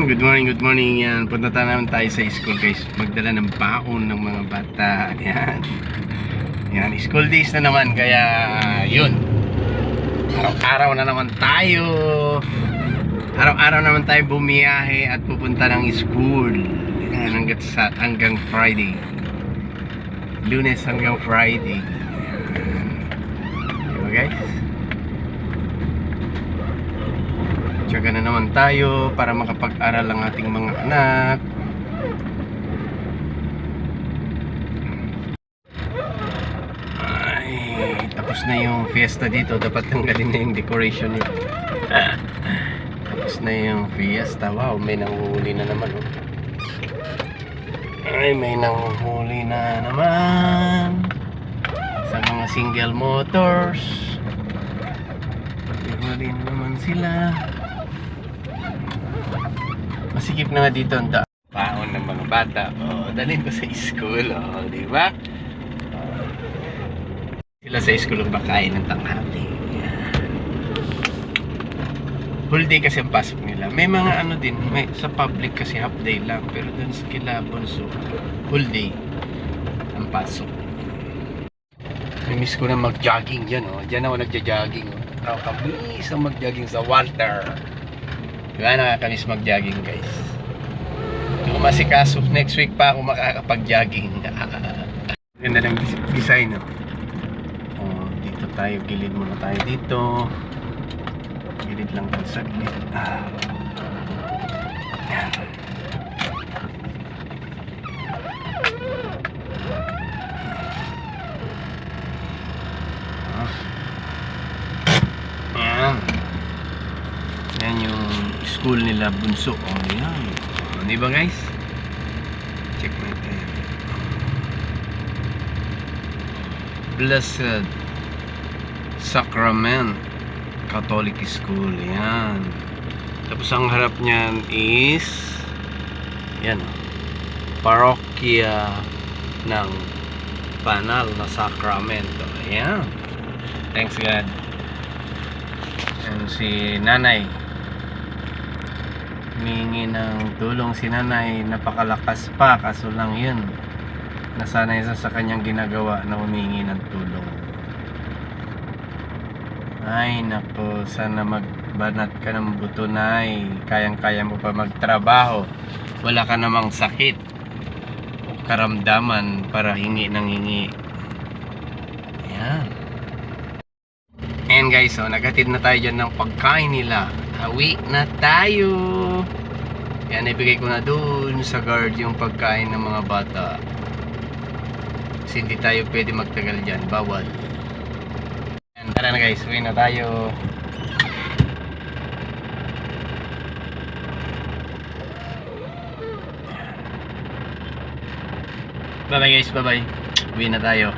Good morning, good morning. Yan, punta naman tayo sa school guys. Magdala ng baon ng mga bata. Yan. Yan, school days na naman kaya yun. Araw-araw na naman tayo. Araw-araw naman tayo bumiyahe at pupunta ng school. Yan, hanggang, sa, hanggang Friday. Lunes hanggang Friday. Diba guys? Tiyaga na naman tayo para makapag-aral ang ating mga anak. Ay, tapos na yung fiesta dito. Dapat tanggalin na yung decoration nito. tapos na yung fiesta. Wow, may nanguhuli na naman. Oh. Ay, may nanguhuli na naman. Sa mga single motors. Huli na naman sila. Masikip na nga dito ang da- Paon ng mga bata. Oh, dalhin ko sa school. Oh, di ba? Sila sa school ang bakain ng tanghali. Full day kasi ang pasok nila. May mga ano din, may, sa public kasi half day lang. Pero dun sa kila Bonso, full day ang pasok. Namiss ko na mag-jogging dyan, oh. Diyan ako nagja-jogging, oh. Nakakamiss ang mag-jogging sa Walter. Diba nakakamiss mag-jogging, guys? Ko masikaso. Next week pa ako makakapag-jogging. Ganda ng des- design, oh. Oh, dito tayo. Gilid muna tayo dito. Gilid lang tayo saglit. Ah. Yan. Yan. Yan yung school nila bunso. Oh, yan. Oh, di ba guys? Check ito. Blessed Sacrament Catholic School. Yan. Tapos ang harap niyan is yan oh. Parokya ng Banal na Sacramento. Ayan. Thanks God. Yan si nanay. Humingi ng tulong si nanay. Napakalakas pa. Kaso lang yun. Nasanay sa sa kanyang ginagawa na humingi ng tulong. Ay, nako. Sana magbanat ka ng buto, nay. Kayang-kaya mo pa magtrabaho. Wala ka namang sakit karamdaman para hingi ng hingi. Ayan. Ayan guys, so naghatid na tayo dyan ng pagkain nila. Hawi na tayo. Yan, ibigay ko na dun sa guard yung pagkain ng mga bata. Kasi hindi tayo pwede magtagal dyan. Bawal. Yan, tara na guys, uwi na tayo. Bye bye guys, bye bye. Uwi na tayo.